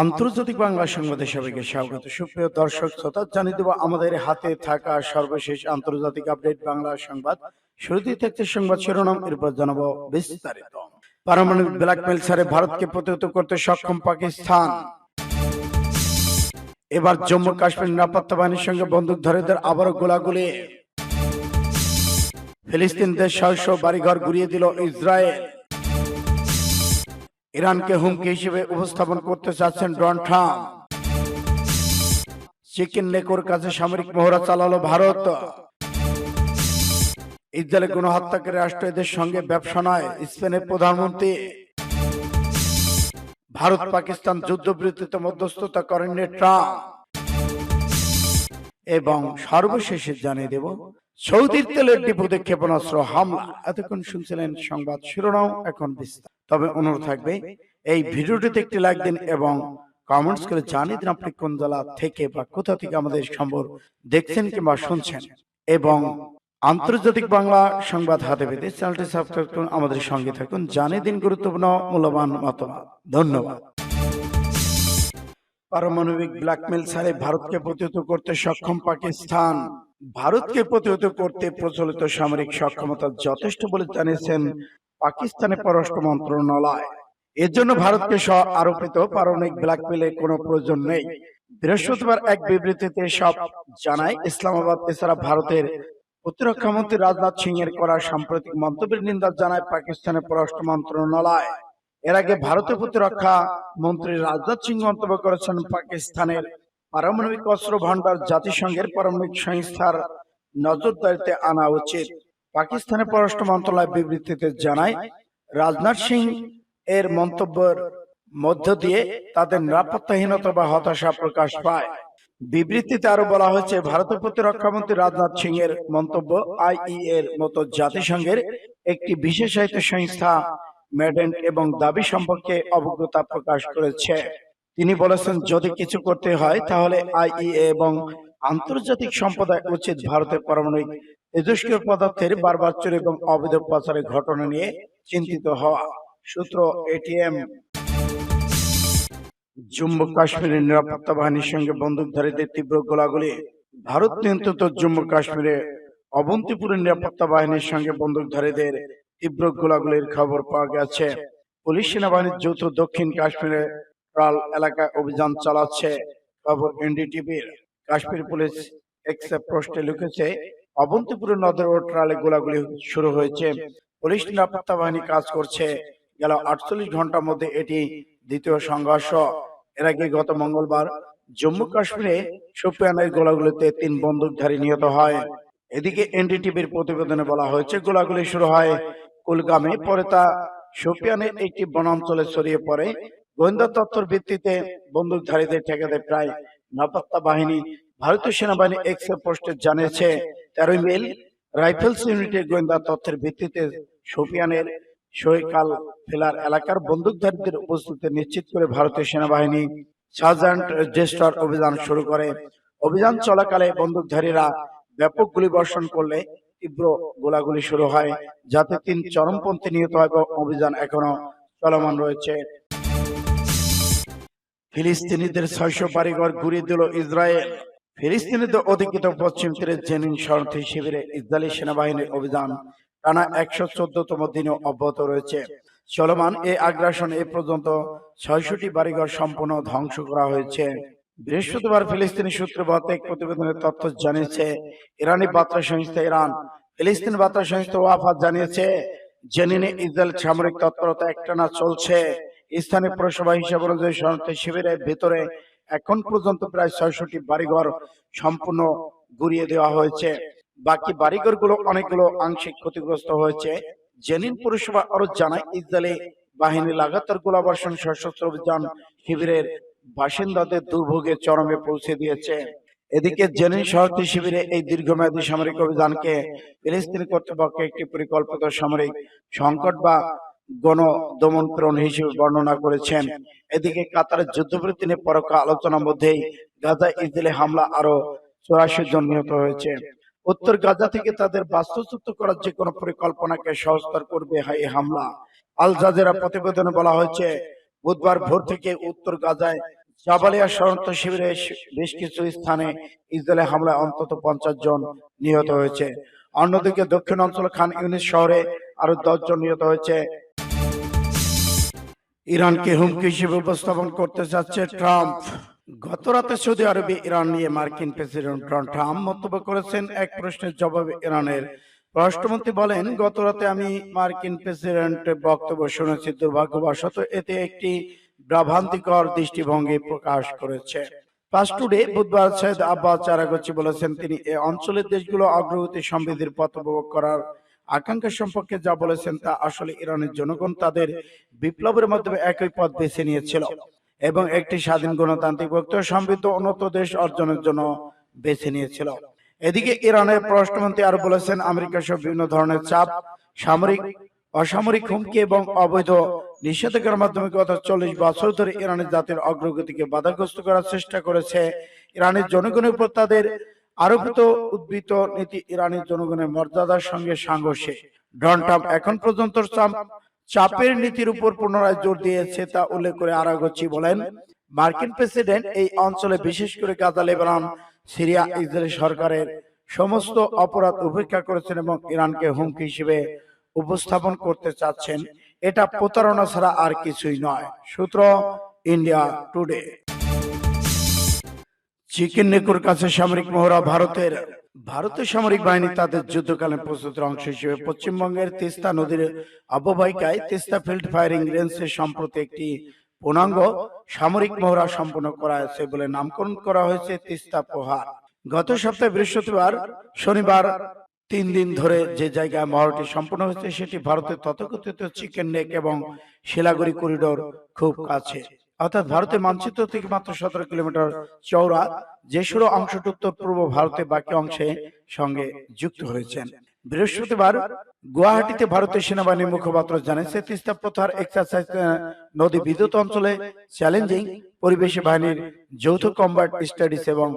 আন্তর্জাতিক বাংলা সংবাদে সবাইকে স্বাগত। সুপ্রিয় দর্শক, শ্রোতা, জানিয়ে দেব আমাদের হাতে থাকা সর্বশেষ আন্তর্জাতিক আপডেট বাংলা সংবাদ। শুরুতেই থাকছে সংবাদ শিরোনাম, এরপর জানাব বিস্তারিত। পারমাণবিক ব্ল্যাকমেল ছাড়ে ভারতকে প্রতিহত করতে সক্ষম পাকিস্তান। এবার জম্মু কাশ্মীর নিরাপত্তা বাহিনীর সঙ্গে বন্দুকধারীদের আবারও গোলাগুলি। ফিলিস্তিনদের শস্য বাড়িঘর গুড়িয়ে দিল ইসরায়েল। ইরানকে হুমকি হিসেবে উপস্থাপন করতে চাচ্ছেন ডোনাল্ড ট্রাম্প। চিকেন লেকোর কাছে সামরিক মহড়া চালালো ভারত। ইসরায়েলে কোন হত্যাকারী রাষ্ট্র এদের সঙ্গে ব্যবসা নয়, স্পেনের প্রধানমন্ত্রী। ভারত পাকিস্তান যুদ্ধবিরতিতে মধ্যস্থতা করেননি ট্রাম্প। এবং সর্বশেষে জানিয়ে দেব, সৌদির তেলের ডিপোতে ক্ষেপণাস্ত্র হামলা। এতক্ষণ শুনছিলেন সংবাদ শিরোনাম, এখন বিস্তার তবে অনুরোধ থাকবে এই ভিডিওটিতে একটি লাইক দিন এবং কমেন্টস করে জানিয়ে দিন আপনি কোন জেলা থেকে বা কোথা থেকে আমাদের সম্ভব দেখছেন কিংবা শুনছেন এবং আন্তর্জাতিক বাংলা সংবাদ হাতে পেতে চ্যানেলটি সাবস্ক্রাইব করুন আমাদের সঙ্গে থাকুন। জানিয়ে দিন গুরুত্বপূর্ণ মূল্যবান মতামত। ধন্যবাদ। পারমাণবিক ব্ল্যাকমেল ছাড়ে ভারতকে প্রতিহত করতে সক্ষম পাকিস্তান। ভারতকে প্রতিহত করতে প্রচলিত সামরিক সক্ষমতা যথেষ্ট বলে জানিয়েছেন পাকিস্তানের পররাষ্ট্র মন্ত্রণালয়। এর জন্য ভারতকে স্ব আরোপিত পারমাণবিক ব্ল্যাকমেলের কোনো প্রয়োজন নেই। বৃহস্পতিবার এক বিবৃতিতে সব জানায়, ইসলামাবাদ এছাড়া ভারতের প্রতিরক্ষা মন্ত্রী রাজনাথ সিং এর করা সাম্প্রতিক মন্তব্যের নিন্দা জানায় পাকিস্তানের পররাষ্ট্র মন্ত্রণালয়। এর আগে ভারতের প্রতিরক্ষা মন্ত্রী রাজনাথ সিং মন্তব্য করেছেন, পাকিস্তানের পারমাণবিক অস্ত্র ভান্ডার জাতিসংঘের পারমাণবিক সংস্থার নজরদারিতে আনা উচিত। পাকিস্তানের পররাষ্ট্র মন্ত্রণালয় বিবৃতিতে জানায়, রাজনাথ সিং এর মন্তব্যের মধ্য দিয়ে তাদের নিরাপত্তাহীনতা বা হতাশা প্রকাশ পায়। বিবৃতিতে আরও বলা হয়েছে, ভারতের প্রতিরক্ষা মন্ত্রী রাজনাথ সিং এর মন্তব্য আইই এর মতো জাতিসংঘের একটি বিশেষায়িত সংস্থা, মেডেন্ট এবং দাবি সম্পর্কে অবজ্ঞতা প্রকাশ করেছে। তিনি বলেছেন, যদি কিছু করতে হয়, তাহলে আইইএ এবং আন্তর্জাতিক সম্প্রদায় উচিত ভারতের পারমাণবিক তেজস্ক্রিয় পদার্থের বারবার চুরি এবং অবৈধ পাচারের ঘটনা নিয়ে চিন্তিত হওয়া সূত্র এটিএম। জম্মু কাশ্মীরের নিরাপত্তা বাহিনীর সঙ্গে বন্দুকধারীদের তীব্র গোলাগুলি। ভারত নিয়ন্ত্রিত জম্মু কাশ্মীরে অবন্তিপুরের নিরাপত্তা বাহিনীর সঙ্গে বন্দুকধারীদের তীব্র গোলাগুলির খবর পাওয়া গেছে। পুলিশ সেনাবাহিনীর যৌথ দক্ষিণ কাশ্মীরে ট্রাল এলাকায় অভিযান চালাচ্ছে। খবর এনডিটিভির। কাশ্মীর পুলিশ এক্সে পোস্টে লিখেছে অবন্তিপুরের নদর ও ট্রালে গোলাগুলি শুরু হয়েছে। পুলিশ নিরাপত্তা বাহিনী কাজ করছে। গেল আটচল্লিশ ঘণ্টার মধ্যে এটি দ্বিতীয় সংঘর্ষ। এর আগে গত মঙ্গলবার জম্মু কাশ্মীরে শোপিয়ানের গোলাগুলিতে তিন বন্দুকধারী নিহত হয়। এদিকে এনডিটিভির প্রতিবেদনে বলা হয়েছে, গোলাগুলি শুরু হয় কুলগামে, পরে তা শোপিয়ানের একটি বনাঞ্চলে ছড়িয়ে পড়ে। গোয়েন্দা তথ্যের ভিত্তিতে বন্দুকধারীদের ঠেকাতে প্রায় নিরাপত্তা বাহিনী ভারতীয় সেনাবাহিনী এক্স পোস্টে জানিয়েছে তেরোই মেল রাইফেলস ইউনিটের গোয়েন্দা তথ্যের ভিত্তিতে শোপিয়ানের সৈকাল ফেলার এলাকার বন্দুকধারীদের উপস্থিতি নিশ্চিত করে ভারতীয় সেনাবাহিনী সার্জেন্ট জেস্টার অভিযান শুরু করে। অভিযান চলাকালে বন্দুকধারীরা ব্যাপক গুলি বর্ষণ করলে তীব্র গোলাগুলি শুরু হয় যাতে তিন চরমপন্থী নিহত হয় এবং অভিযান এখনও চলমান রয়েছে। ফিলিস্তিনিদের ছয়শো বাড়িঘর ঘুরিয়ে দিল ইসরায়েল। ফিলিস্তিনিদের অধিকৃত পশ্চিম তীরে জেনিন শরণার্থী শিবিরে ইসরায়েলি সেনাবাহিনীর অভিযান টানা একশো চোদ্দতম দিনেও অব্যাহত রয়েছে। চলমান এই আগ্রাসন এ পর্যন্ত ছয়শটি বাড়িঘর সম্পূর্ণ ধ্বংস করা হয়েছে। বৃহস্পতিবার ফিলিস্তিনি সূত্রে এক প্রতিবেদনের তথ্য জানিয়েছে, ইরানি বার্তা সংস্থা ইরান, ফিলিস্তিন বার্তা সংস্থা ওয়াফাত জানিয়েছে জেনিনে ইসরায়েল সামরিক তৎপরতা একটানা চলছে। স্থানীয় পৌরসভা হিসাব অনুযায়ী শরণার্থী শিবিরের ভেতরে এখন পর্যন্ত প্রায় ছয়শটি বাড়িঘর সম্পূর্ণ গুড়িয়ে দেওয়া হয়েছে। বাকি বাড়িঘরগুলো অনেকগুলো আংশিক ক্ষতিগ্রস্ত হয়েছে। জেনিন পৌরসভা আরও জানায়, ইসরায়েলি বাহিনী লাগাতার গোলাবর্ষণ, সশস্ত্র অভিযান শিবিরের বাসিন্দাদের দুর্ভোগে চরমে পৌঁছে দিয়েছে। এদিকে জেনিন শহরটি শিবিরে এই দীর্ঘমেয়াদী সামরিক অভিযানকে ফিলিস্তিনি কর্তৃপক্ষ একটি পরিকল্পিত সামরিক সংকট বা গণ দমন প্রেরণ হিসেবে বর্ণনা করেছেন। এদিকে কাতারের যুদ্ধবিরতি নিয়ে পরোক্ষ আলোচনার মধ্যেই গাজা ইসরায়েলি হামলা আরও চৌরাশি জন নিহত হয়েছে। উত্তর গাজা থেকে তাদের বাস্তুচ্যুত করার যে কোনো পরিকল্পনাকে সহজতর করবে এই হামলা। আল জাজেরা প্রতিবেদনে বলা হয়েছে, বুধবার ভোর থেকে উত্তর গাজায় জাবালিয়া শরণার্থ শিবিরে বেশ কিছু স্থানে ইসরায়েলের হামলায় অন্তত পঞ্চাশ জন নিহত হয়েছে। অন্যদিকে দক্ষিণ অঞ্চল খান ইউনিস শহরে আরও দশ জন নিহত হয়েছে। ইরানকে হুমকি হিসেবে উপস্থাপন করতে যাচ্ছে ট্রাম্প। গত রাতে সৌদি আরবে ইরান নিয়ে মার্কিন প্রেসিডেন্ট ডোনাল্ড ট্রাম্প মন্তব্য করেছেন এক প্রশ্নের জবাবে ইরানের। পররাষ্ট্রমন্ত্রী বলেন গত রাতে আমি মার্কিন প্রেসিডেন্টের বক্তব্য শুনেছি। দুর্ভাগ্যবশত এতে একটি ভ্রান্তিকর দৃষ্টিভঙ্গি প্রকাশ করেছে। পাস টুডে বুধবার সৈয়দ আব্বাস চারাগচি বলেছেন তিনি এ অঞ্চলের দেশগুলো অগ্রগতি সমৃদ্ধির পথ উপভোগ করার আকাঙ্ক্ষা সম্পর্কে যা বলেছেন তা আসলে ইরানের জনগণ তাদের বিপ্লবের মাধ্যমে একই পথ বেছে নিয়েছিল এবং একটি স্বাধীন গণতান্ত্রিক মুক্ত সমৃদ্ধ উন্নত দেশ অর্জনের জন্য বেছে নিয়েছিল। এদিকে ইরানের পররাষ্ট্রমন্ত্রী আরও বলেছেন, আমেরিকা সহ বিভিন্ন ধরনের চাপ, সামরিক, অসামরিক হুমকি এবং অবৈধ নিষেধাজ্ঞার মাধ্যমে গত চল্লিশ বছর ধরে ইরানের জাতির অগ্রগতিকে বাধাগ্রস্ত করার চেষ্টা করেছে। ইরানের জনগণের উপর তাদের আরোপিত উদ্বৃত নীতি ইরানের জনগণের মর্যাদার সঙ্গে সাংঘর্ষে ডোনাল্ড ট্রাম্প এখন পর্যন্ত চাপের নীতির উপর পুনরায় জোর দিয়েছে তা উল্লেখ করে আরাগচ্ছি বলেন মার্কিন প্রেসিডেন্ট এই অঞ্চলে বিশেষ করে গাজা লেবানন সিরিয়া ইসরায়েল সরকারের সমস্ত অপরাধ উপেক্ষা করেছেন এবং ইরানকে হুমকি হিসেবে উপস্থাপন করতে চাচ্ছেন। এটা প্রতারণা ছাড়া আর কিছুই নয়। সূত্র ইন্ডিয়া টুডে চিকেন নেকুর কাছে সামরিক মহড়া ভারতের ভারতের সামরিক বাহিনী তাদের যুদ্ধকালীন প্রস্তুতির অংশ হিসেবে পশ্চিমবঙ্গের তিস্তা নদীর অববাহিকায় তিস্তা ফিল্ড ফায়ারিং রেঞ্জে সম্প্রতি একটি পূর্ণাঙ্গ সামরিক মহড়া সম্পন্ন করা হয়েছে বলে নামকরণ করা হয়েছে তিস্তা প্রহার। গত সপ্তাহে বৃহস্পতিবার শনিবার তিন দিন ধরে যে জায়গায় মহড়াটি সম্পন্ন হয়েছে সেটি ভারতের তথাকথিত চিকেন নেক এবং শিলাগুড়ি করিডোর খুব কাছে। অর্থাৎ ভারতের মানচিত্র থেকে মাত্র সতেরো কিলোমিটার চওড়া যে সরু অংশটি উত্তর পূর্ব ভারতের বাকি অংশে সঙ্গে যুক্ত হয়েছেন। বৃহস্পতিবার গুয়াহাটিতে ভারতীয় সেনাবাহিনীর মুখপাত্র জানিয়েছে, তিস্তা প্রথার এক্সারসাইজ নদী বিদ্যুৎ অঞ্চলে চ্যালেঞ্জিং পরিবেশে বাহিনীর যৌথ কম্বাট স্টাডিজ এবং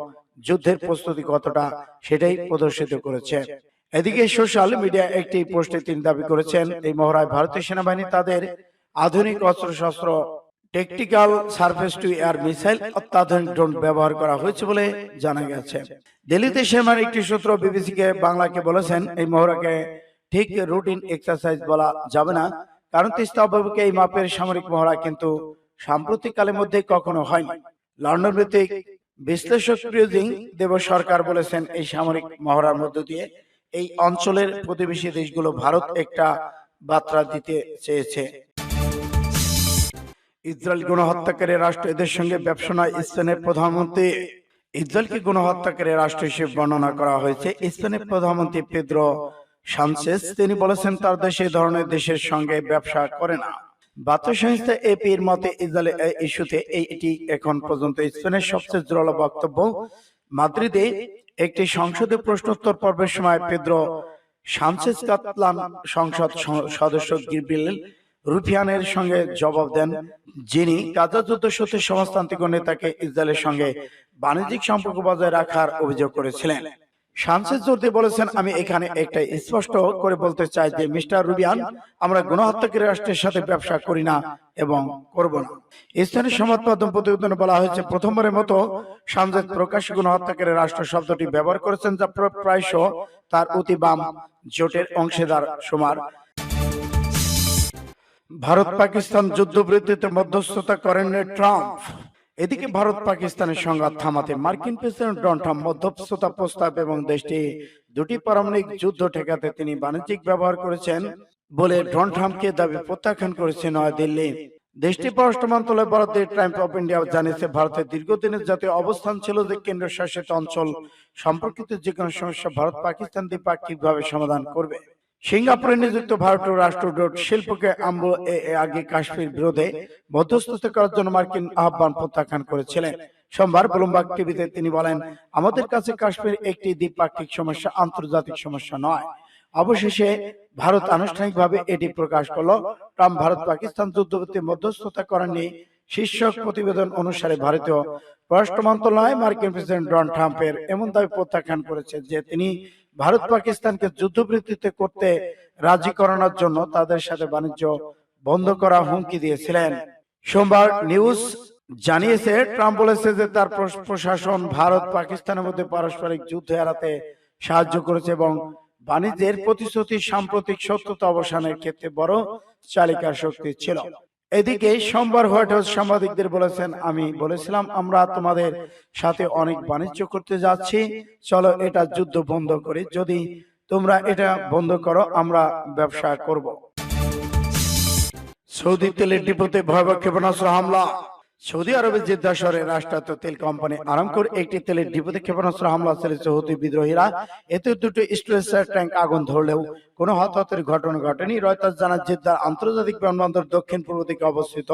যুদ্ধের প্রস্তুতি কতটা সেটাই প্রদর্শিত করেছে। এদিকে সোশ্যাল মিডিয়া একটি পোস্টে তিনি দাবি করেছেন, এই মহড়ায় ভারতীয় সেনাবাহিনী তাদের আধুনিক অস্ত্রশস্ত্র tactical surface to air missile অত্যাধুনিক ড্রোন ব্যবহার করা হয়েছে বলে জানা গেছে। দিল্লিতে সেনার একটি সূত্র বিবিসিকে বাংলাকে বলেছেন, এই মহড়াকে ঠিক রুটিন এক্সারসাইজ বলা যাবে না, কারণ তিস্তা এই মাপের সামরিক মহড়া কিন্তু সাম্প্রতিক কালের মধ্যে কখনো হয়নি। লন্ডন ভিত্তিক বিশ্লেষক প্রিয়জিং দেব সরকার বলেছেন, এই সামরিক মহড়ার মধ্য দিয়ে এই অঞ্চলের প্রতিবেশী দেশগুলো ভারত একটা বার্তা দিতে চেয়েছে। ইসরায়েল গণহত্যাকারী রাষ্ট্র এদের সঙ্গে ব্যবসা নয় স্পেনের প্রধানমন্ত্রী ইসরায়েলকে গণহত্যাকারী রাষ্ট্র হিসেবে বর্ণনা করা হয়েছে। স্পেনের প্রধানমন্ত্রী পেদ্রো সানচেস তিনি বলেছেন তার দেশ এই ধরনের দেশের সঙ্গে ব্যবসা করে না। বার্তা সংস্থা এপির মতে ইস্যুতে এটি এখন পর্যন্ত স্পেনের সবচেয়ে জোরালো বক্তব্য। মাদ্রিদে একটি সংসদে প্রশ্নোত্তর পর্বের সময় পেদ্রো সানচেস কাতলান সংসদ সদস্য গিরবিল রুফিয়ানের সঙ্গে জবাব দেন যিনি গাজা যুদ্ধ সত্যি সমাজতান্ত্রিক নেতাকে ইসরায়েলের সঙ্গে বাণিজ্যিক সম্পর্ক বজায় রাখার অভিযোগ করেছিলেন। সানচেজ জোর দিয়ে বলেছেন, আমি এখানে একটা স্পষ্ট করে বলতে চাই যে, মিস্টার রুবিয়ান, আমরা গণহত্যাকারী রাষ্ট্রের সাথে ব্যবসা করি না এবং করব না। স্থানীয় সংবাদ প্রতিবেদনে বলা হয়েছে, প্রথমবারের মতো সানজেদ প্রকাশ্য গণহত্যাকারী রাষ্ট্র শব্দটি ব্যবহার করেছেন যা প্র- প্রায়শ তার অতি বাম জোটের অংশীদার সমার ভারত পাকিস্তান যুদ্ধবৃত্তিতে মধ্যস্থতা করেন ট্রাম্প। এদিকে ভারত পাকিস্তানের সংঘাত থামাতে মার্কিন প্রেসিডেন্ট ডোনাল্ড ট্রাম্প মধ্যস্থতা প্রস্তাব এবং দেশটি দুটি পারমাণবিক যুদ্ধ ঠেকাতে তিনি বাণিজ্যিক ব্যবহার করেছেন বলে ডোনাল্ড ট্রাম্পকে দাবি প্রত্যাখ্যান করেছে নয়াদিল্লি। দেশটি পররাষ্ট্র মন্ত্রণালয় ভারতের টাইমস অফ ইন্ডিয়া জানিয়েছে ভারতের দীর্ঘদিনের জাতীয় অবস্থান ছিল যে কেন্দ্র শাসিত অঞ্চল। সম্পর্কিত যে কোনো সমস্যা ভারত পাকিস্তান দ্বিপাক্ষিকভাবে সমাধান করবে। সিঙ্গাপুরে নিযুক্ত ভারতীয় রাষ্ট্রদূত শিল্পকে এ আগে কাশ্মীর বিরোধে মধ্যস্থতা করার জন্য মার্কিন আহ্বান প্রত্যাখ্যান করেছিলেন। সোমবার ব্লুমবার্গ টিভিতে তিনি বলেন, আমাদের কাছে কাশ্মীর একটি দ্বিপাক্ষিক সমস্যা, আন্তর্জাতিক সমস্যা নয়। অবশেষে ভারত আনুষ্ঠানিকভাবে এটি প্রকাশ করল। ট্রাম্প ভারত পাকিস্তান যুদ্ধবৃত্তি মধ্যস্থতা করেননি। শীর্ষক প্রতিবেদন অনুসারে ভারতীয় পররাষ্ট্র মন্ত্রণালয় মার্কিন প্রেসিডেন্ট ডোনাল্ড ট্রাম্পের এমন দাবি প্রত্যাখ্যান করেছে যে তিনি ভারত পাকিস্তানকে যুদ্ধবৃত্তিতে করতে রাজি করানোর জন্য তাদের সাথে বাণিজ্য বন্ধ করা হুমকি দিয়েছিলেন। সোমবার নিউজ জানিয়েছে ট্রাম্প বলেছে যে তার প্রশাসন ভারত পাকিস্তানের মধ্যে পারস্পরিক যুদ্ধ এড়াতে সাহায্য করেছে এবং বাণিজ্যের প্রতিশ্রুতি সাম্প্রতিক সত্যতা অবসানের ক্ষেত্রে বড় চালিকা শক্তি ছিল। এদিকে সোমবার হোয়াইট হাউস সাংবাদিকদের বলেছেন আমি বলেছিলাম আমরা তোমাদের সাথে অনেক বাণিজ্য করতে যাচ্ছি। চলো এটা যুদ্ধ বন্ধ করি। যদি তোমরা এটা বন্ধ করো আমরা ব্যবসা করব। সৌদি তেলের ডিপোতে ভয়াবহ ক্ষেপণাস্ত্র হামলা। সৌদি আরবের জেদ্দা শহরে রাষ্ট্রায়ত্ত তেল কোম্পানি আরামকোর একটি তেলের ডিপোতে ক্ষেপণাস্ত্র হামলা চালিয়েছে হুতি বিদ্রোহীরা, এতে দুটো স্টোরেজ ট্যাঙ্ক আগুন ধরলেও কোনো হতাহতের ঘটনা ঘটেনি। রয়টার্স জানা জেদ্দার আন্তর্জাতিক বিমানবন্দর দক্ষিণ পূর্ব দিকে অবস্থিত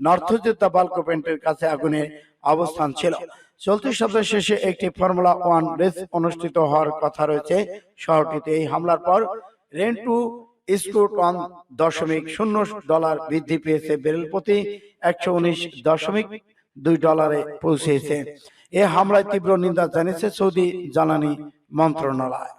নর্থ জেদ্দা বাল্কো পেন্টের কাছে আগুনের অবস্থান ছিল। চলতি সপ্তাহ শেষে একটি ফর্মুলা ওয়ান রেস অনুষ্ঠিত হওয়ার কথা রয়েছে শহরটিতে। এই হামলার পর রেন্টু স্কুট দশমিক শূন্য ডলার বৃদ্ধি পেয়েছে বেরেল প্রতি একশো উনিশ দশমিক দুই ডলারে পৌঁছেছে। এ হামলায় তীব্র নিন্দা জানিয়েছে সৌদি জ্বালানি মন্ত্রণালয়।